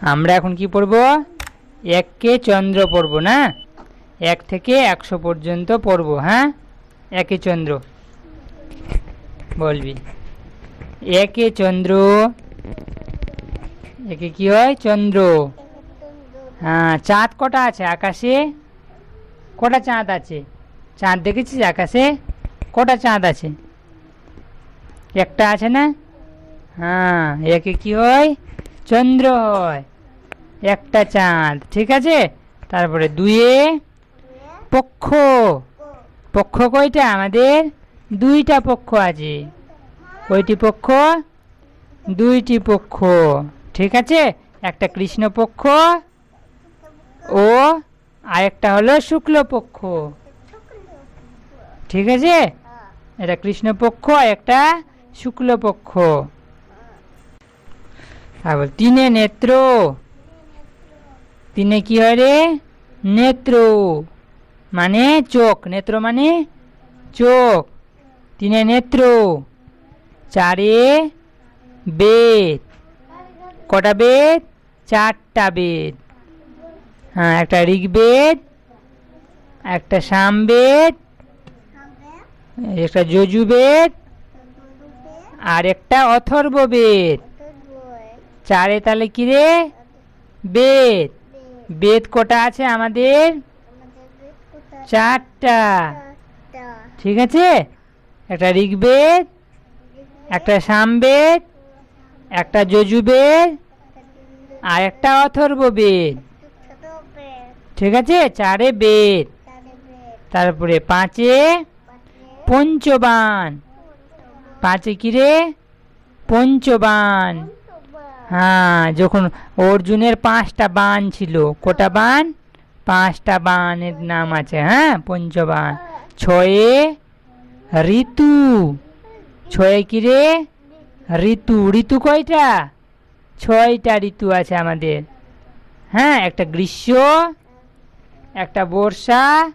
আমরা এখন কি পড়ব? এককে চন্দ্র পড়ব, না? এক থেকে একশো পর্যন্ত পড়ব হ্যাঁ? একে চন্দ্র। বলবি। একে চন্দ্র। একে কি হয়? চন্দ্র। হ্যাঁ চাঁদ কটা আছে? আকাশে? কটা চাঁদ আছে? চাঁদ দেখেছিস আকাশে? কটা চাঁদ আছে? একটা আছে না? হ্যাঁ একে কি হয়? চন্দ্র। হয় একটা চাঁদ, ঠিক আছে? তারপরে দুয়ে, পক্ষ। পক্ষ কয়টা? আমাদের দুইটা পক্ষ আছে। কয়টি পক্ষ? দুইটি পক্ষ, ঠিক আছে? একটা কৃষ্ণ পক্ষ ও আরেকটা হলো শুক্ল পক্ষ, ঠিক আছে? এটা কৃষ্ণ পক্ষ আর একটা শুক্ল পক্ষ তারপর তিনে নেত্র। তিনে কি হয় রে? নেত্র। মানে চোখ। নেত্র মানে চোখ। তিনে নেত্র। চারে বেদ কটা বেদ চারটা বেদ হ্যাঁ একটা ঋগ্বেদ একটা সামবেদ একটা যজুবেদ আর একটা অথর্ব বেদ চারে তাহলে কি রে? বেদ। বেদ। কটা আছে আমাদের? চারটা। ঠিক আছে? একটা ঋগ্বেদ একটা সামবেদ একটা যজুবেদ আর একটা অথর্ব বেদ ঠিক আছে? চারে বেদ। তারপরে পাঁচে পঞ্চবান। পাঁচে কিরে পঞ্চবান। হ্যাঁ যখন অর্জুনের পাঁচটা বান ছিল, কোটা বান? পাঁচটা বানের নাম আছে হ্যাঁ পঞ্চবান। ছয়ে ঋতু। ছয়ে কি রে? ঋতু। ঋতু কয়টা? ছয়টা ঋতু আছে আমাদের। হ্যাঁ একটা গ্রীষ্ম, একটা বর্ষা,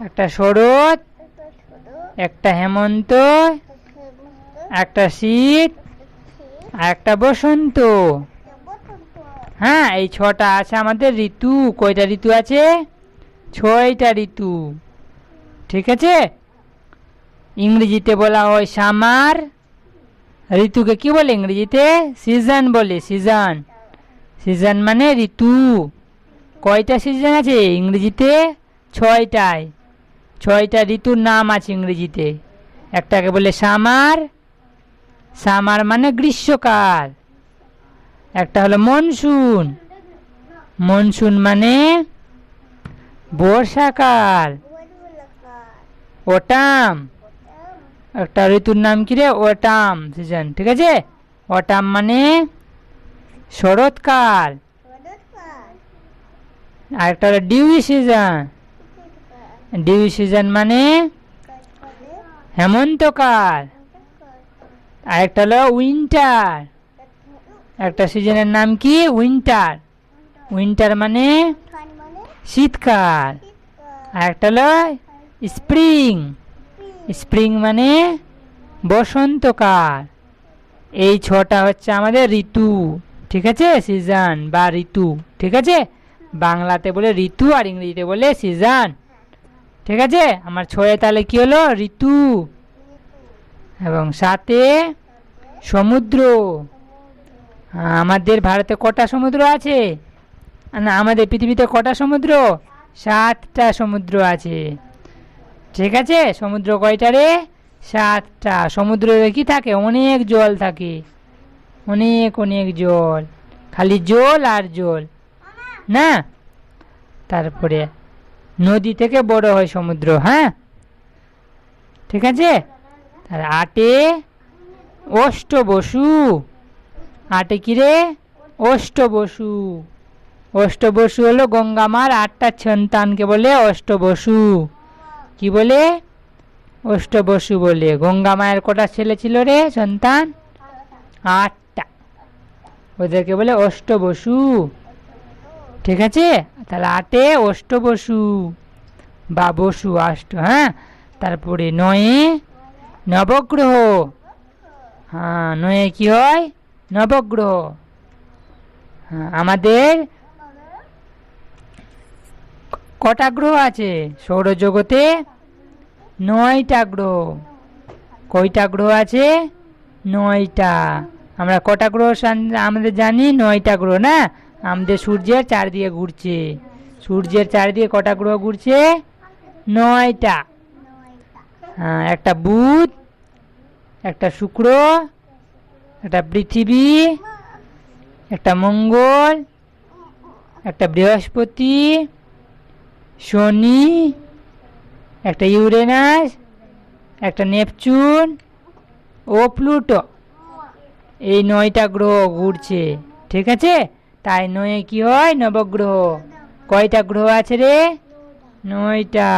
একটা শরৎ, একটা হেমন্ত, একটা শীত একটা বসন্ত। হ্যাঁ এই ছটা আছে আমাদের ঋতু। কয়টা ঋতু আছে? ছয়টা ঋতু। ঠিক আছে? ইংরেজিতে বলা হয় সামার। ঋতুকে কি বলে ইংরেজিতে? সিজন বলে, সিজন। সিজন মানে ঋতু। কয়টা সিজন আছে ইংরেজিতে? ছয়টায়। ছয়টা ঋতুর নাম আছে ইংরেজিতে। একটাকে বলে সামার সামার মানে গ্রীষ্মকাল। একটা হলো মনসুন। মনসুন মানে বর্ষাকাল। ওটাম। একটা ঋতুর নাম কি রে? Autumn, season. ঠিক আছে? ওটাম মানে শরৎকাল। আর একটা হলো ডিউই সিজন। ডিউই সিজন মানে হেমন্তকাল। আর একটা হলো উইন্টার একটা সিজনের নাম কি? উইন্টার উইন্টার মানে শীতকাল। আর একটা হলো স্প্রিং স্প্রিং মানে বসন্তকাল। এই ছটা হচ্ছে আমাদের ঋতু। ঠিক আছে? সিজন বা ঋতু। ঠিক আছে? বাংলাতে বলে ঋতু আর ইংরেজিতে বলে সিজন ঠিক আছে? আমার ছয়ে তাহলে কি হলো? ঋতু। এবং সাথে সমুদ্র। আমাদের ভারতে কটা সমুদ্র আছে? না, আমাদের পৃথিবীতে কটা সমুদ্র? সাতটা সমুদ্র আছে। ঠিক আছে? সমুদ্র কয়টা রে? সাতটা। সমুদ্রে কি থাকে? অনেক জল থাকে। অনেক অনেক জল। খালি জল আর জল। না? তারপরে নদী থেকে বড় হয় সমুদ্র হ্যাঁ? ঠিক আছে? আর আটে অষ্ট বসু। আটে কি রে অষ্ট বসু। অষ্ট বসু হলো গঙ্গামার আটটা সন্তানকে বলে অষ্ট বসু। কি বলে? অষ্ট বসু বলে। গঙ্গা মায়ের কটা ছেলে ছিল রে সন্তান? আটটা। ওদেরকে বলে অষ্ট বসু। ঠিক আছে? তাহলে আটে অষ্ট বসু। বা বসু অষ্ট হ্যাঁ? তারপরে নয়ে নবগ্রহ। হ্যাঁ নয়ে কি হয়? নবগ্রহ। হ্যাঁ, আমাদের কটা গ্রহ আছে? সৌরজগতে নয়টা গ্রহ। কয়টা গ্রহ আছে? নয়টা। আমরা কটা গ্রহ আমাদের জানি? নয়টা গ্রহ না? আমাদের সূর্যের চারদিকে ঘুরছে। সূর্যের চারদিকে কটা গ্রহ ঘুরছে? নয়টা। একটা বুধ, একটা শুক্র, একটা পৃথিবী, একটা মঙ্গল, একটা বৃহস্পতি, শনি, একটা ইউরেনাস, একটা নেপচুন ও প্লুটো। এই নয়টা গ্রহ ঘুরছে, ঠিক আছে? তাই নয়ে কি হয়? নবগ্রহ। কয়টা গ্রহ আছে রে? নয়টা।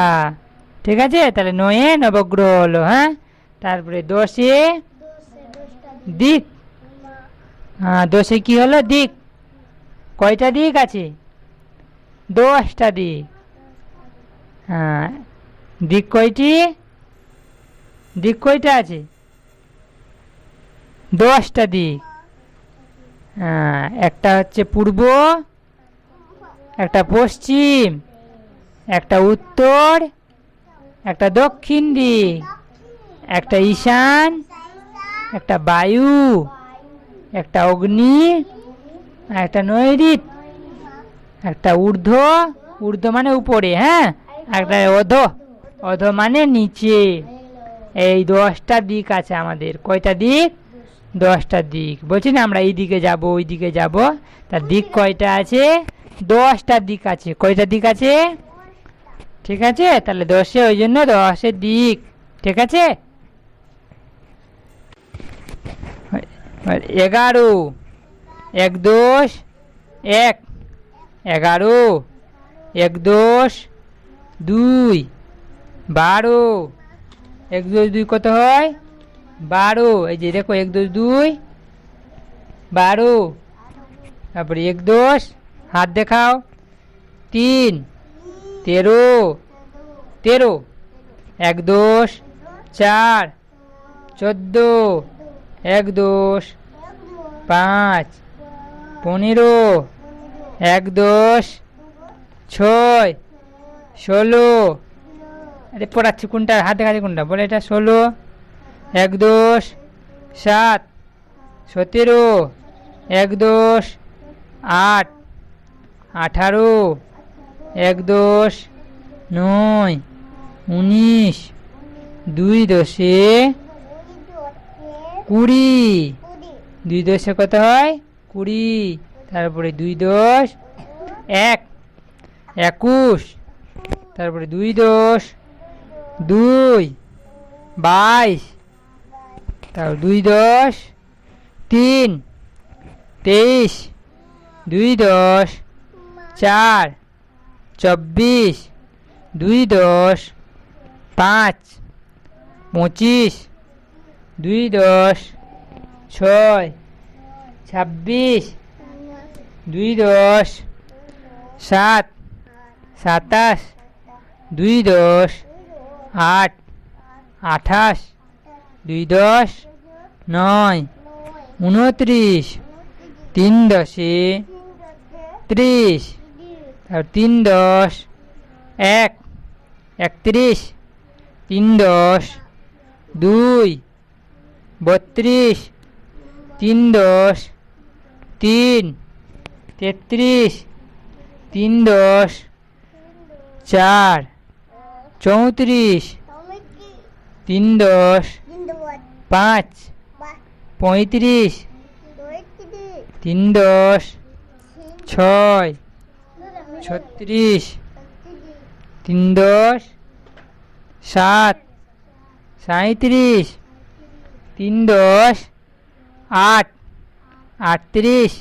ঠিক আছে? তাহলে নয়ে নবগ্রহ হলো হ্যাঁ? তারপরে দশে দিক। হ্যাঁ দশে কি হলো? দিক। কয়টা দিক আছে? দশটা দিক। হ্যাঁ দিক কয়টি? দিক কয়টা আছে? দশটা দিক। হ্যাঁ একটা হচ্ছে পূর্ব, একটা পশ্চিম, একটা উত্তর একটা দক্ষিণ দিক, একটা ঈশান, একটা বায়ু, একটা অগ্নি, একটা নৈরিত একটা ঊর্ধ্ব ঊর্ধ্ব মানে উপরে হ্যাঁ? একটা অধ অধ মানে নিচে। এই দশটা দিক আছে আমাদের। কয়টা দিক? দশটা দিক। বলছি না আমরা এই দিকে যাব ওই দিকে যাব। তার দিক কয়টা আছে? দশটা দিক আছে। কয়টা দিক আছে? ঠিক আছে? তাহলে দশে, ওই জন্য দশের দিক। ঠিক আছে? এগারো। এক দোষ এক। এগারো। এক দোষ দুই। বারো। এক দোষ দুই কত হয়? বারো। এই যে দেখো, এক দোষ দুই, বারো। তারপরে এক দোষ হাত দেখাও। তিন। তেরো। তেরো। এক দোষ চার। চোদ্দ। এক দোষ পাঁচ। পনেরো। এক দোষ ছয়। ষোলো। আরে পড়াচ্ছি কোনটা? হাত দেখাচ্ছি কোনটা? বলে এটা ষোলো। এক দোষ সাত। সতেরো। এক দোষ আট। আঠারো। এক দোষ নয়, উনিশ, দুই দশে কুড়ি। দুই দশে কত হয়? কুড়ি। তারপরে দুই দশ, এক, একুশ। তারপরে দুই দশ, দুই, বাইশ। তারপর দুই দশ, তিন, তেইশ। দুই দশ, চার। চব্বিশ, দুই দশ, পাঁচ, পঁচিশ, দুই দশ, ছয়, ছাব্বিশ, দুই দশ, সাত, সাতাশ, দুই দশ, আট, আঠাশ, দুই দশ, নয়, উনত্রিশ, তিন দশে ত্রিশ। তিন দশ, এক, একত্রিশ, তিন দশ, দুই, বত্রিশ, তিন দশ, তিন, তেত্রিশ, তিন দশ, চার, চৌত্রিশ, তিন দশ, পাঁচ, পঁয়ত্রিশ, তিন দশ, ছয় ছত্রিশ, তিন দশ, সাত সাঁত্রিশ তিন দশ, আট, আটত্রিশ,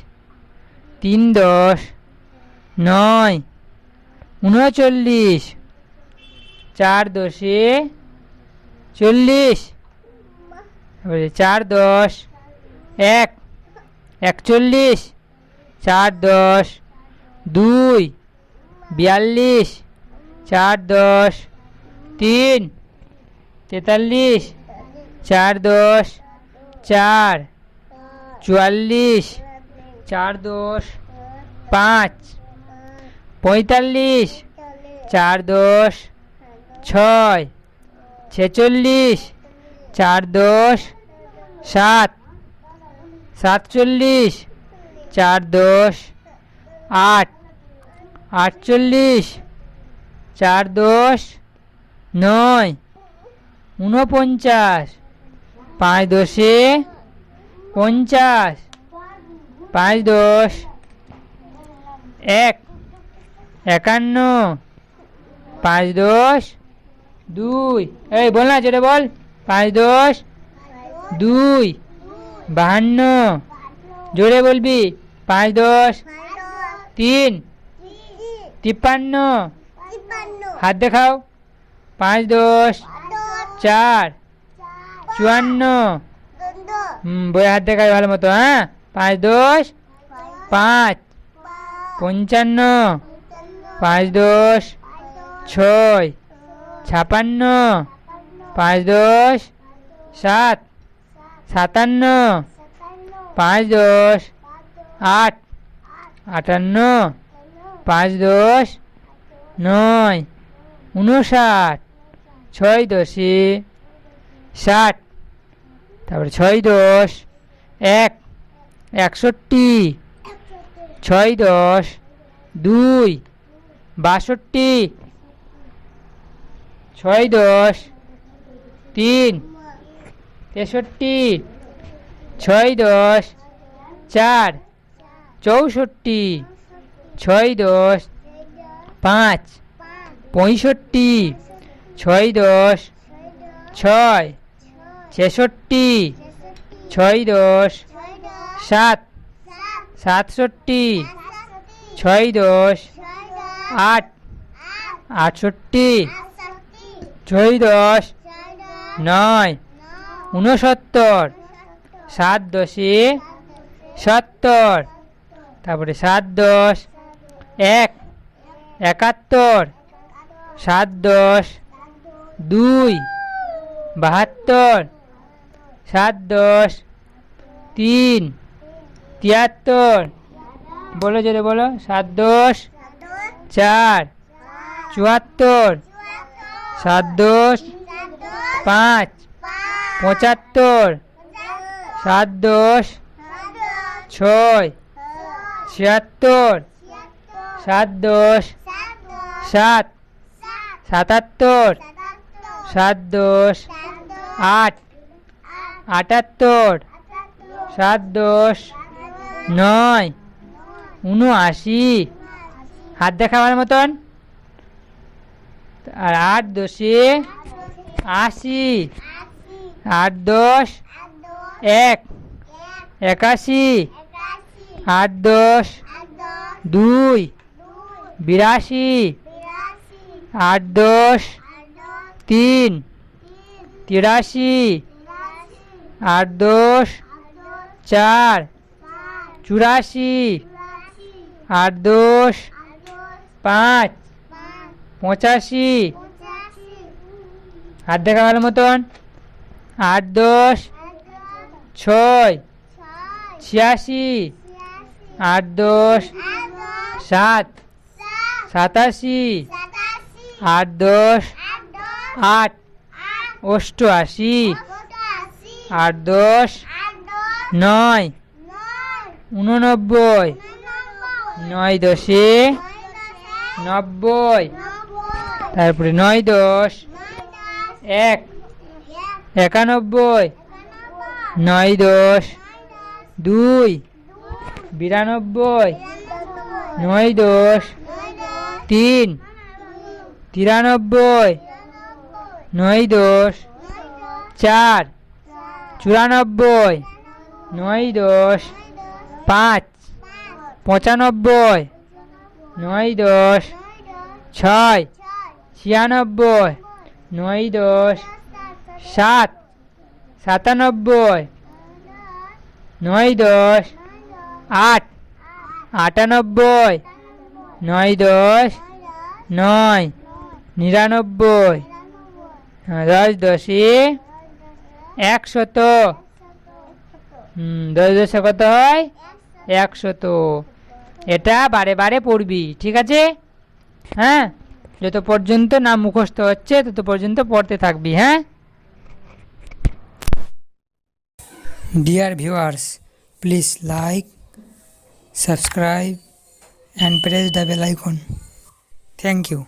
তিন দশ, নয়, উনচল্লিশ, চার দশে চল্লিশ চার দশ, এক, একচল্লিশ, চার দশ, দুই বিয়াল্লিশ, চার দশ, তিন, তেতাল্লিশ, চার দশ, চার, চুয়াল্লিশ, চার দশ, পাঁচ, পঁয়তাল্লিশ, চার দশ, ছয়, ছেচল্লিশ, চার দশ, সাত, সাতচল্লিশ, চার দশ, আট আটচল্লিশ চার দশ নয়, ঊনপঞ্চাশ পাঁচ দশে পঞ্চাশ পাঁচ দশ এক, একান্ন পাঁচ দশ দুই, এই বল না যেটা বল পাঁচ দশ দুই, বাহান্ন, জোরে বলবি পাঁচ দশ তিন তিপ্পান্ন। হাত দেখাও। পাঁচ দশ চার চুয়ান্ন। বই হাত দেখাই ভালো মতো হ্যাঁ? পাঁচ দশ পাঁচ পঞ্চান্ন পাঁচ দশ ছয় ছাপান্ন পাঁচ দশ সাত সাতান্ন পাঁচ দশ আট আটান্ন পাঁচ দশ, নয়, উনষাট, ছয় দশে, ষাট, তারপরে ছয় দশ, এক, একষট্টি, ছয় দশ, দুই, বাষট্টি, ছয় দশ, তিন, তেষট্টি, ছয় দশ, চার, চৌষট্টি ছয় দশ পাঁচ পঁয়ষট্টি ছয় দশ ছয় ছেষট্টি ছয় দশ সাত সাতষট্টি ছয় দশ আট আটষট্টি ছয় দশ নয় ঊনসত্তর সাত দশে সত্তর তারপরে সাত দশ এক, একাত্তর, সাত দশ, দুই, বাহাত্তর, সাত দশ, তিন, তিয়াত্তর। বলো জোরে বলো, সাত দশ, চার, চুয়াত্তর, সাত দশ, পাঁচ, পঁচাত্তর, সাত দশ, ছয়, ছিয়াত্তর সাত দশ, সাত, সাতাত্তর, সাত দশ, আট, আটাত্তর, সাত দশ, নয়, উনআশি। হাত দেখাবার মতন। আর আট দশে আশি। আট দশ, এক, একাশি। আট দশ, দুই বিরাশি আট দশ তিন তিরাশি আট দশ চার চুরাশি আট দশ পাঁচ পঁচাশি হাত দেখা ভালো মতন আট দশ ছয় ছিয়াশি আট দশ সাত সাতাশি আট দশ আট অষ্টআশি আট দশ নয় উননব্বই নয় দশে নব্বই তারপরে নয় দশ এক একানব্বই নয় দশ দুই বিরানব্বই নয় দশ তিন। তিরানব্বই। নয় দশ। চার। চুরানব্বই। নয় দশ। পাঁচ। পঁচানব্বই। নয় দশ। ছয়। ছিয়ানব্বই। নয় দশ। সাত। সাতানব্বই। নয় দশ। আট। আটানব্বই। নয় দশ, নয়, নিরানব্বই, দশ দশে একশত। দশ দশে কত হয়? একশত। এটা বারে বারে পড়বি, ঠিক আছে? হ্যাঁ? যত পর্যন্ত না মুখস্থ হচ্ছে, তত পর্যন্ত পড়তে থাকবি হ্যাঁ? Dear viewers please like subscribe and press the bell icon. Thank you.